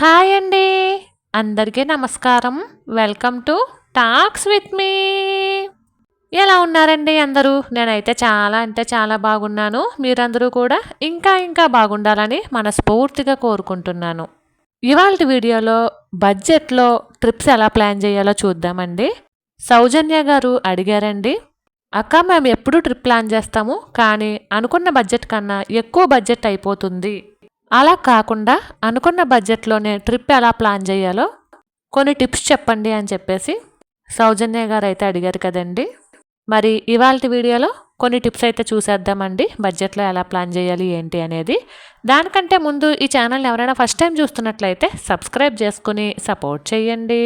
Hi అండి. అందరికీ నమస్కారం. Welcome to talks with me ఎలా ఉన్నారండి అందరూ? నేనైతే చాలా అంటే చాలా బాగున్నాను. మీరందరూ కూడా ఇంకా ఇంకా బాగుండాలని మనస్ఫూర్తిగా కోరుకుంటున్నాను. ఇవాళ వీడియోలో బడ్జెట్లో ట్రిప్స్ ఎలా ప్లాన్ చేయాలో చూద్దామండి. సౌజన్య గారు అడిగారండి. అక్క మేము ఎప్పుడూ ట్రిప్ ప్లాన్ చేస్తాము? కానీ అనుకున్న బడ్జెట్ కన్నా ఎక్కువ బడ్జెట్ అయిపోతుంది. అలా కాకుండా అనుకున్న బడ్జెట్లోనే ట్రిప్ ఎలా ప్లాన్ చేయాలో కొన్ని టిప్స్ చెప్పండి అని చెప్పేసి సౌజన్య గారు అయితే అడిగారు కదండి. మరి ఇవాళ వీడియోలో కొన్ని టిప్స్ అయితే చూసేద్దామండి. బడ్జెట్లో ఎలా ప్లాన్ చేయాలి ఏంటి అనేది. దానికంటే ముందు ఈ ఛానల్ని ఎవరైనా ఫస్ట్ టైం చూస్తున్నట్లయితే సబ్స్క్రైబ్ చేసుకుని సపోర్ట్ చేయండి.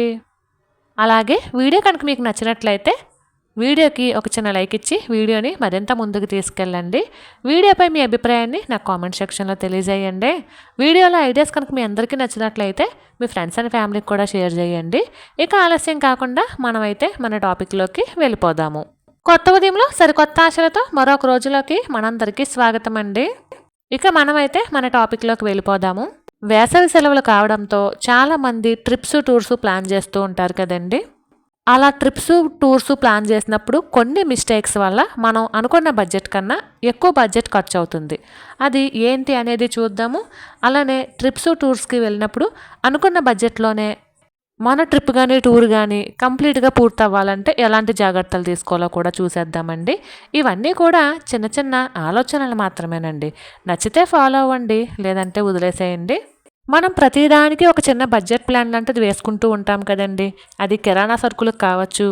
అలాగే వీడియో కనుక మీకు నచ్చినట్లయితే వీడియోకి ఒక చిన్న లైక్ ఇచ్చి వీడియోని మరింత ముందుకు తీసుకెళ్ళండి. వీడియోపై మీ అభిప్రాయాన్ని నాకు కామెంట్ సెక్షన్లో తెలియజేయండి. వీడియోలో ఐడియాస్ కనుక మీ అందరికీ నచ్చినట్లయితే మీ ఫ్రెండ్స్ అండ్ ఫ్యామిలీకి కూడా షేర్ చేయండి. ఇక ఆలస్యం కాకుండా మనమైతే మన టాపిక్లోకి వెళ్ళిపోదాము. కొత్త ఉదయంలో సరికొత్త ఆశలతో మరొక రోజులోకి మనందరికీ స్వాగతం అండి ఇక మనమైతే మన టాపిక్లోకి వెళ్ళిపోదాము. వేసవి సెలవులు కావడంతో చాలామంది ట్రిప్స్ టూర్స్ ప్లాన్ చేస్తూ ఉంటారు కదండి. అలా ట్రిప్స్ టూర్స్ ప్లాన్ చేసినప్పుడు కొన్ని మిస్టేక్స్ వల్ల మనం అనుకున్న బడ్జెట్ కన్నా ఎక్కువ బడ్జెట్ ఖర్చు అవుతుంది అది ఏంటి అనేది చూద్దాము. అలానే ట్రిప్స్ టూర్స్కి వెళ్ళినప్పుడు అనుకున్న బడ్జెట్లోనే మన ట్రిప్ కానీ టూర్ కానీ కంప్లీట్గా పూర్తవ్వాలంటే ఎలాంటి జాగ్రత్తలు తీసుకోవాలో కూడా చూసేద్దామండి. ఇవన్నీ కూడా చిన్న చిన్న ఆలోచనలు మాత్రమేనండి. నచ్చితే ఫాలో అవ్వండి లేదంటే వదిలేసేయండి. మనం ప్రతిదానికి ఒక చిన్న బడ్జెట్ ప్లాన్ లాంటిది వేసుకుంటూ ఉంటాం కదండి. అది కిరాణా సరుకులకు కావచ్చు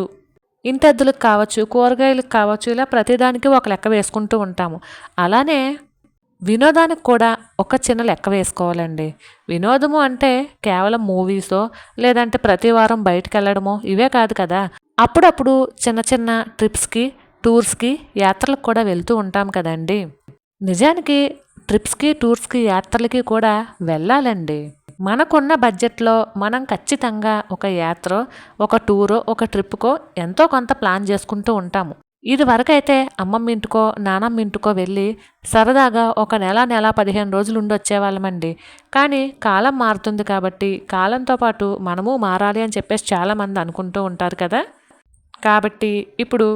ఇంటద్దులకు కావచ్చు కూరగాయలకు కావచ్చు ఇలా ప్రతిదానికి ఒక లెక్క వేసుకుంటూ ఉంటాము. అలానే వినోదానికి కూడా ఒక చిన్న లెక్క వేసుకోవాలండి. వినోదము అంటే కేవలం మూవీసో లేదంటే ప్రతి వారం బయటకు వెళ్ళడమో ఇవే కాదు కదా. అప్పుడప్పుడు చిన్న చిన్న ట్రిప్స్కి టూర్స్కి యాత్రలకు కూడా వెళ్తూ ఉంటాం కదండి. నిజానికి ట్రిప్స్కి టూర్స్కి యాత్రలకి కూడా వెళ్ళాలండి. మనకున్న బడ్జెట్లో మనం ఖచ్చితంగా ఒక యాత్ర ఒక టూరో ఒక ట్రిప్కో ఎంతో కొంత ప్లాన్ చేసుకుంటూ ఉంటాము. ఇది వరకైతే అమ్మమ్మ ఇంటికో నానమ్మ ఇంటికో వెళ్ళి సరదాగా ఒక నెల నెల పదిహేను రోజులు ఉండి వచ్చేవాళ్ళమండి కానీ కాలం మారుతుంది కాబట్టి కాలంతో పాటు మనము మారాలి అని చెప్పేసి చాలామంది అనుకుంటూ ఉంటారు కదా. కాబట్టి ఇప్పుడు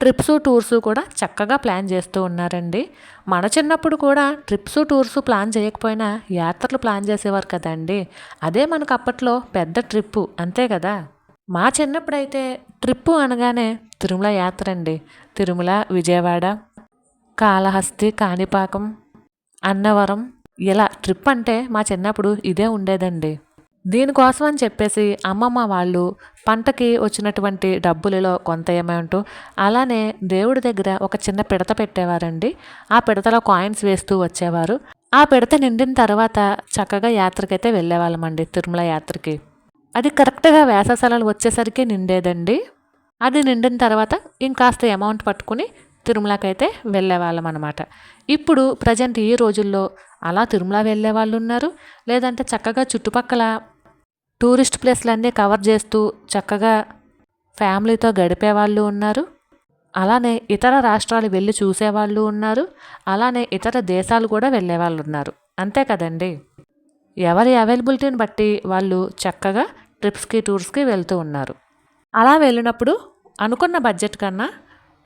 ట్రిప్స్ టూర్స్ కూడా చక్కగా ప్లాన్ చేస్తూ ఉన్నారండి. మన చిన్నప్పుడు కూడా ట్రిప్స్ టూర్స్ ప్లాన్ చేయకపోయినా యాత్రలు ప్లాన్ చేసేవారు కదండి. అదే మనకు అప్పట్లో పెద్ద ట్రిప్పు అంతే కదా? మా చిన్నప్పుడైతే ట్రిప్పు అనగానే తిరుమల యాత్ర అండి. తిరుమల విజయవాడ కాళహస్తి కాణిపాకం అన్నవరం ఇలా ట్రిప్ అంటే మా చిన్నప్పుడు ఇదే ఉండేదండి. దీనికోసం అని చెప్పేసి అమ్మమ్మ వాళ్ళు పంటకి వచ్చినటువంటి డబ్బులలో కొంత అమౌంట్ అలానే దేవుడి దగ్గర ఒక చిన్న పిడత పెట్టేవారండి. ఆ పిడతలో కాయిన్స్ వేస్తూ వచ్చేవారు. ఆ పిడత నిండిన తర్వాత చక్కగా యాత్రకైతే వెళ్ళేవాళ్ళమండి తిరుమల యాత్రకి. అది కరెక్ట్గా వేసవసలాలు వచ్చేసరికి నిండేదండి. అది నిండిన తర్వాత ఇంకాస్త అమౌంట్ పట్టుకుని తిరుమలకైతే వెళ్ళేవాళ్ళం అనమాట ఇప్పుడు ప్రజెంట్ ఈ రోజుల్లో అలా తిరుమల వెళ్ళే వాళ్ళు ఉన్నారు లేదంటే చక్కగా చుట్టుపక్కల టూరిస్ట్ ప్లేస్లన్నీ కవర్ చేస్తూ చక్కగా ఫ్యామిలీతో గడిపే వాళ్ళు ఉన్నారు. అలానే ఇతర రాష్ట్రాలు వెళ్ళి చూసేవాళ్ళు ఉన్నారు. అలానే ఇతర దేశాలు కూడా వెళ్ళే వాళ్ళు ఉన్నారు. అంతే కదండి? ఎవరి అవైలబిలిటీని బట్టి వాళ్ళు చక్కగా ట్రిప్స్కి టూర్స్కి వెళ్తూ ఉన్నారు. అలా వెళ్ళినప్పుడు అనుకున్న బడ్జెట్ కన్నా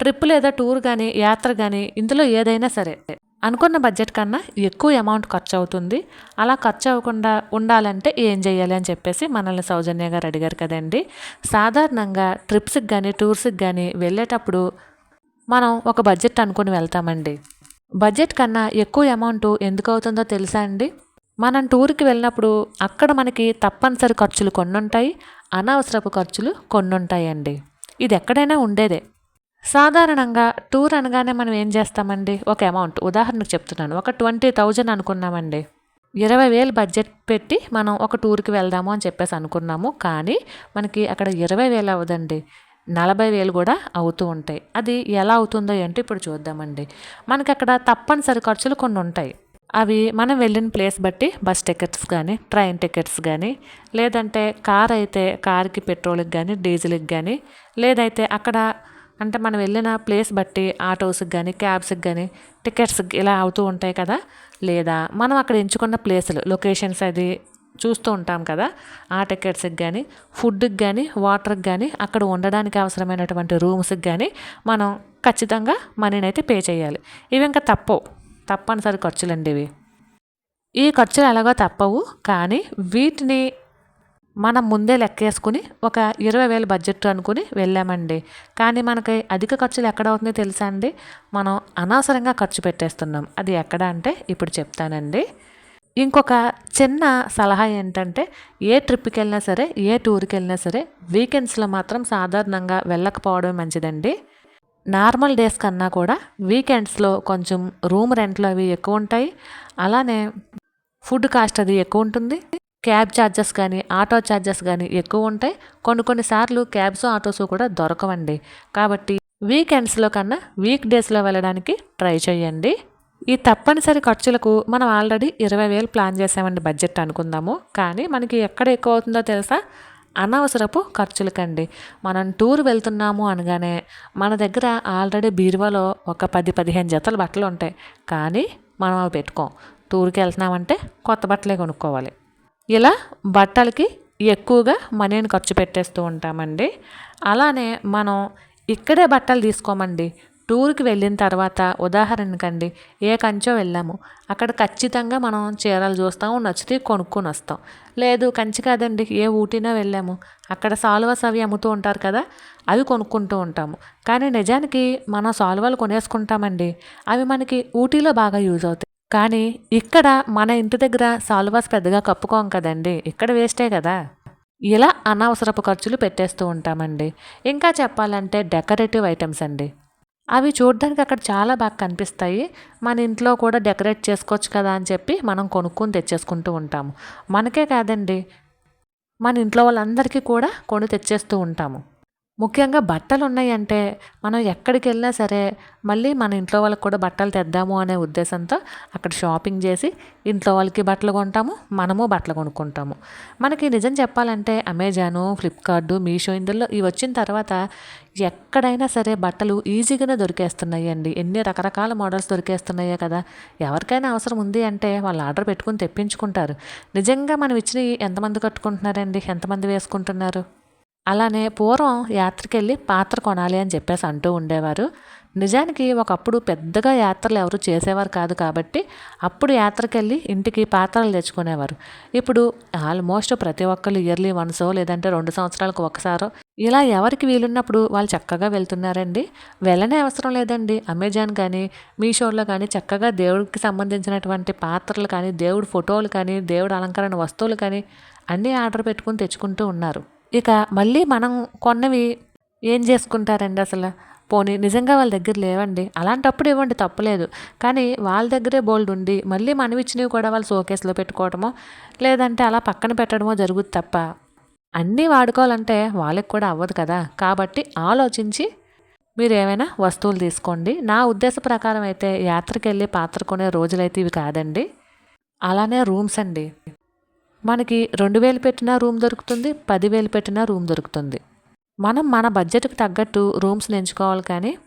ట్రిప్ లేదా టూర్ కానీ యాత్ర కానీ ఇందులో ఏదైనా సరే అనుకున్న బడ్జెట్ కన్నా ఎక్కువ అమౌంట్ ఖర్చు అవుతుంది అలా ఖర్చు అవ్వకుండా ఉండాలంటే ఏం చేయాలి అని చెప్పేసి మనల్ని సౌజన్య గారు అడిగారు కదండి. సాధారణంగా ట్రిప్స్కి కానీ టూర్స్కి కానీ వెళ్ళేటప్పుడు మనం ఒక బడ్జెట్ అనుకుని వెళ్తామండి. బడ్జెట్ కన్నా ఎక్కువ అమౌంట్ ఎందుకు అవుతుందో తెలుసా అండి? మనం టూర్కి వెళ్ళినప్పుడు అక్కడ మనకి తప్పనిసరి ఖర్చులు కొన్ని ఉంటాయి అనవసరపు ఖర్చులు కొన్ని ఉంటాయండి ఇది ఎక్కడైనా ఉండేదే. సాధారణంగా టూర్ అనగానే మనం ఏం చేస్తామండి? ఒక అమౌంట్ ఉదాహరణకు చెప్తున్నాను. ఒక ట్వంటీ థౌజండ్ అనుకున్నామండి. ఇరవై వేలు బడ్జెట్ పెట్టి మనం ఒక టూర్కి వెళ్దాము అని చెప్పేసి అనుకున్నాము. కానీ మనకి అక్కడ ఇరవై వేలు అవ్వదండి. నలభై వేలు కూడా అవుతూ ఉంటాయి. అది ఎలా అవుతుందో ఏంటో ఇప్పుడు చూద్దామండి. మనకి అక్కడ తప్పనిసరి ఖర్చులు కొన్ని ఉంటాయి. అవి మనం వెళ్ళిన ప్లేస్ బట్టి బస్ టికెట్స్ కానీ ట్రైన్ టికెట్స్ కానీ లేదంటే కార్ అయితే కార్కి పెట్రోల్కి కానీ డీజిల్కి కానీ లేదైతే అక్కడ అంటే మనం వెళ్ళిన ప్లేస్ బట్టి ఆటోస్కి కానీ క్యాబ్స్కి కానీ టికెట్స్ ఇలా అవుతూ ఉంటాయి కదా? లేదా మనం అక్కడ ఎంచుకున్న ప్లేసులు లొకేషన్స్ అది చూస్తూ ఉంటాం కదా? ఆ టికెట్స్కి కానీ ఫుడ్కి కానీ వాటర్కి కానీ అక్కడ ఉండడానికి అవసరమైనటువంటి రూమ్స్కి కానీ మనం ఖచ్చితంగా మనీని అయితే పే చేయాలి. ఇవి ఇంకా తప్పవు. తప్పనిసరి ఖర్చులండి ఇవి. ఈ ఖర్చులు ఎలాగో తప్పవు కానీ వీటిని మనం ముందే లెక్కేసుకుని ఒక ఇరవై వేలు బడ్జెట్ అనుకుని వెళ్ళామండి. కానీ మనకి అధిక ఖర్చులు ఎక్కడ అవుతుందో తెలుసా అండి? మనం అనవసరంగా ఖర్చు పెట్టేస్తున్నాం. అది ఎక్కడ అంటే ఇప్పుడు చెప్తానండి. ఇంకొక చిన్న సలహా ఏంటంటే ఏ ట్రిప్కి వెళ్ళినా సరే ఏ టూర్కి వెళ్ళినా సరే వీకెండ్స్లో మాత్రం సాధారణంగా వెళ్ళకపోవడం మంచిదండి. నార్మల్ డేస్ కన్నా కూడా వీకెండ్స్లో కొంచెం రూమ్ రెంట్లు అవి ఎక్కువ ఉంటాయి. అలానే ఫుడ్ కాస్ట్ అది ఎక్కువ ఉంటుంది. క్యాబ్ ఛార్జెస్ కానీ ఆటో ఛార్జెస్ కానీ ఎక్కువ ఉంటాయి కొన్ని కొన్నిసార్లు క్యాబ్స్ ఆటోస్ కూడా దొరకవండి. కాబట్టి వీకెండ్స్లో కన్నా వీక్ డేస్లో వెళ్ళడానికి ట్రై చేయండి. ఈ తప్పనిసరి ఖర్చులకు మనం ఆల్రెడీ ఇరవై వేలు ప్లాన్ చేసామండి బడ్జెట్ అనుకుందాము. కానీ మనకి ఎక్కడ ఎక్కువ అవుతుందో తెలుసా? అనవసరపు ఖర్చులకండి. మనం టూర్ వెళ్తున్నాము అనగానే మన దగ్గర ఆల్రెడీ బీరువాలో ఒక పది పదిహేను జతల బట్టలు ఉంటాయి. కానీ మనం అవి పెట్టుకోం. టూర్కి వెళ్తున్నామంటే కొత్త బట్టలే కొనుక్కోవాలి. ఇలా బట్టలకి ఎక్కువగా మనీని ఖర్చు పెట్టేస్తూ ఉంటామండి. అలానే మనం ఇక్కడే బట్టలు తీసుకోమండి. టూర్కి వెళ్ళిన తర్వాత ఉదాహరణకండి ఏ కంచో వెళ్ళాము. అక్కడ ఖచ్చితంగా మనం చీరలు చూస్తాము నచ్చితే కొనుక్కొని వస్తాం. లేదు కంచి కాదండి ఏ ఊటీనో వెళ్ళాము. అక్కడ సాల్వాస్ అవి అమ్ముతూ ఉంటారు కదా అవి కొనుక్కుంటూ ఉంటాము. కానీ నిజానికి మనం సాల్వాలు కొనేసుకుంటామండి. అవి మనకి ఊటీలో బాగా యూజ్ అవుతాయి. కానీ ఇక్కడ మన ఇంటి దగ్గర సాల్వాస్ పెద్దగా కప్పుకోం కదండి. ఇక్కడ వేస్టే కదా. ఇలా అనవసరపు ఖర్చులు పెట్టేస్తూ ఉంటామండి. ఇంకా చెప్పాలంటే డెకరేటివ్ ఐటమ్స్ అండి. అవి చూడడానికి అక్కడ చాలా బాగా కనిపిస్తాయి. మన ఇంట్లో కూడా డెకరేట్ చేసుకోవచ్చు కదా అని చెప్పి మనం కొనుక్కొని తెచ్చేసుకుంటూ ఉంటాము. మనకే కాదండి. మన ఇంట్లో వాళ్ళందరికీ కూడా కొని తెచ్చేస్తూ ఉంటాము. ముఖ్యంగా బట్టలు ఉన్నాయంటే మనం ఎక్కడికి వెళ్ళినా సరే మళ్ళీ మన ఇంట్లో వాళ్ళకి కూడా బట్టలు తెద్దాము అనే ఉద్దేశంతో అక్కడ షాపింగ్ చేసి ఇంట్లో వాళ్ళకి బట్టలు కొంటాము మనము బట్టలు కొనుక్కుంటాము. మనకి నిజం చెప్పాలంటే అమెజాను ఫ్లిప్కార్టు మీషో ఇందులో ఇవి వచ్చిన తర్వాత ఎక్కడైనా సరే బట్టలు ఈజీగానే దొరికేస్తున్నాయి అండి ఎన్ని రకరకాల మోడల్స్ దొరికేస్తున్నాయో కదా. ఎవరికైనా అవసరం ఉంది అంటే వాళ్ళు ఆర్డర్ పెట్టుకుని తెప్పించుకుంటారు. నిజంగా మనం ఇచ్చినవి ఎంతమంది కట్టుకుంటున్నారండి? ఎంతమంది వేసుకుంటున్నారు? అలానే పూర్వం యాత్రకెళ్ళి పాత్ర కొనాలి అని చెప్పేసి అంటూ ఉండేవారు. నిజానికి ఒకప్పుడు పెద్దగా యాత్రలు ఎవరు చేసేవారు కాదు కాబట్టి అప్పుడు యాత్రకెళ్ళి ఇంటికి పాత్రలు తెచ్చుకునేవారు. ఇప్పుడు ఆల్మోస్ట్ ప్రతి ఒక్కరు ఇయర్లీ వన్సో లేదంటే రెండు సంవత్సరాలకు ఒకసారో ఇలా ఎవరికి వీలున్నప్పుడు వాళ్ళు చక్కగా వెళ్తున్నారండి. వెళ్ళనే అవసరం లేదండి. అమెజాన్ కానీ మీషోలో కానీ చక్కగా దేవుడికి సంబంధించినటువంటి పాత్రలు కానీ దేవుడి ఫోటోలు కానీ దేవుడు అలంకరణ వస్తువులు కానీ అన్నీ ఆర్డర్ పెట్టుకుని తెచ్చుకుంటూ ఉన్నారు. ఇక మళ్ళీ మనం కొన్నవి ఏం చేసుకుంటారండి అసలు? పోనీ నిజంగా వాళ్ళ దగ్గర లేవండి. అలాంటప్పుడు ఇవ్వండి తప్పలేదు. కానీ వాళ్ళ దగ్గరే బోల్డ్ ఉండి మళ్ళీ మనం ఇచ్చినవి కూడా వాళ్ళు షోకేస్లో పెట్టుకోవడమో లేదంటే అలా పక్కన పెట్టడమో జరుగుతుంది తప్ప. అన్నీ వాడుకోవాలంటే వాళ్ళకి కూడా అవ్వదు కదా. కాబట్టి ఆలోచించి మీరు ఏమైనా వస్తువులు తీసుకోండి. నా ఉద్దేశ ప్రకారం అయితే యాత్రకి వెళ్ళి పాత్ర కొనే రోజులైతే ఇవి కాదండి. అలానే రూమ్స్ అండి. మనకి రెండు వేలు పెట్టిన రూమ్ దొరుకుతుంది పదివేలు పెట్టిన రూమ్ దొరుకుతుంది. మనం మన బడ్జెట్కి తగ్గట్టు రూమ్స్ని ఎంచుకోవాలి కానీ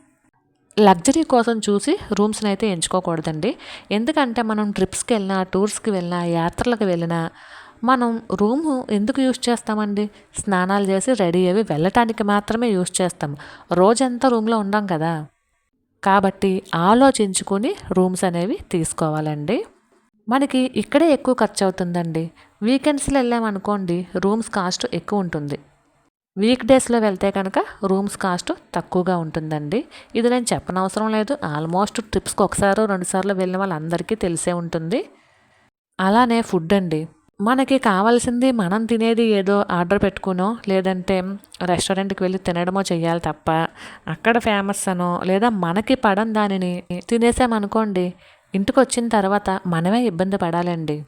లగ్జరీ కోసం చూసి రూమ్స్ని అయితే ఎంచుకోకూడదండి. ఎందుకంటే మనం ట్రిప్స్కి వెళ్ళినా టూర్స్కి వెళ్ళినా యాత్రలకు వెళ్ళినా మనం రూము ఎందుకు యూజ్ చేస్తామండి? స్నానాలు చేసి రెడీ అయ్యి వెళ్ళటానికి మాత్రమే యూజ్ చేస్తాం. రోజంతా రూమ్లో ఉండం కదా. కాబట్టి ఆలోచించుకొని రూమ్స్ అనేవి తీసుకోవాలండి. మనకి ఇక్కడే ఎక్కువ ఖర్చు అవుతుందండి వీకెండ్స్లో వెళ్ళామనుకోండి రూమ్స్ కాస్ట్ ఎక్కువ ఉంటుంది. వీక్ డేస్లో వెళ్తే కనుక రూమ్స్ కాస్ట్ తక్కువగా ఉంటుందండి. ఇది నేను చెప్పనవసరం లేదు. ఆల్మోస్ట్ ట్రిప్స్కి ఒకసారి రెండుసార్లు వెళ్ళిన వాళ్ళందరికీ తెలిసే ఉంటుంది. అలానే ఫుడ్ అండి. మనకి కావాల్సింది మనం తినేది ఏదో ఆర్డర్ పెట్టుకునో లేదంటే రెస్టారెంట్కి వెళ్ళి తినడమో చెయ్యాలి తప్ప అక్కడ ఫేమస్ అనో లేదా మనకి పడం దానిని తినేసామనుకోండి ఇంటికి వచ్చిన తర్వాత మనమే ఇబ్బంది పడాలండి.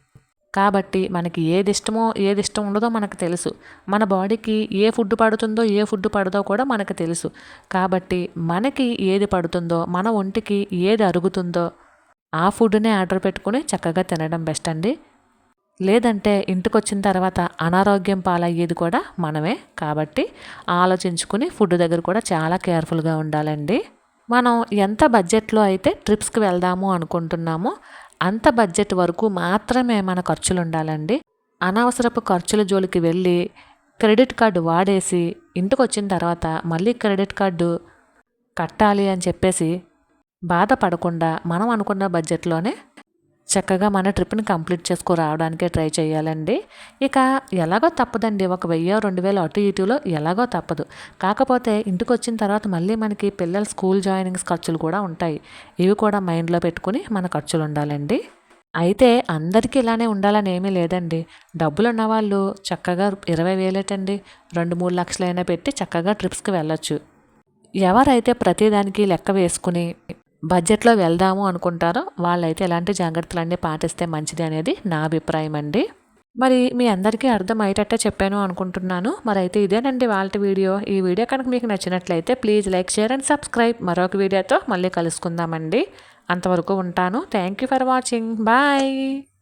కాబట్టి మనకి ఏది ఇష్టమో ఏది ఇష్టం ఉండదో మనకు తెలుసు. మన బాడీకి ఏ ఫుడ్ పడుతుందో ఏ ఫుడ్ పడదో కూడా మనకు తెలుసు. కాబట్టి మనకి ఏది పడుతుందో మన ఒంటికి ఏది అరుగుతుందో ఆ ఫుడ్నే ఆర్డర్ పెట్టుకుని చక్కగా తినడం బెస్ట్ అండి. లేదంటే ఇంటికి వచ్చిన తర్వాత అనారోగ్యం పాలయ్యేది కూడా మనమే. కాబట్టి ఆలోచించుకుని ఫుడ్ దగ్గర కూడా చాలా కేర్ఫుల్గా ఉండాలండి. మనం ఎంత బడ్జెట్లో అయితే ట్రిప్స్కి వెళ్దాము అనుకుంటున్నామో అంత బడ్జెట్ వరకు మాత్రమే మన ఖర్చులు ఉండాలండి. అనవసరపు ఖర్చుల జోలికి వెళ్ళి క్రెడిట్ కార్డు వాడేసి ఇంటికి వచ్చిన తర్వాత మళ్ళీ క్రెడిట్ కార్డు కట్టాలి అని చెప్పేసి బాధపడకుండా మనం అనుకున్న బడ్జెట్లోనే చక్కగా మన ట్రిప్ని కంప్లీట్ చేసుకు రావడానికే ట్రై చేయాలండి. ఇక ఎలాగో తప్పదండి. ఒక వెయ్యో రెండు వేలు అటు ఇటులో ఎలాగో తప్పదు. కాకపోతే ఇంటికి వచ్చిన తర్వాత మళ్ళీ మనకి పిల్లల స్కూల్ జాయినింగ్స్ ఖర్చులు కూడా ఉంటాయి. ఇవి కూడా మైండ్లో పెట్టుకుని మన ఖర్చులు ఉండాలండి. అయితే అందరికీ ఇలానే ఉండాలని ఏమీ లేదండి. డబ్బులు ఉన్నవాళ్ళు చక్కగా ఇరవై వేలేటండి. రెండు మూడు లక్షలైనా పెట్టి చక్కగా ట్రిప్స్కి వెళ్ళొచ్చు. ఎవరైతే ప్రతిదానికి లెక్క వేసుకుని బడ్జెట్లో వెళ్దాము అనుకుంటారో వాళ్ళైతే ఎలాంటి జాగ్రత్తలన్నీ పాటిస్తే మంచిది అనేది నా అభిప్రాయం అండి. మరి మీ అందరికీ అర్థమయ్యేటట్టే చెప్పాను అనుకుంటున్నాను. మరి అయితే ఇదేనండి వాళ్ళ వీడియో. ఈ వీడియో కనుక మీకు నచ్చినట్లయితే please like share and subscribe. మరొక వీడియోతో మళ్ళీ కలుసుకుందామండి. అంతవరకు ఉంటాను. Thank you for watching. Bye.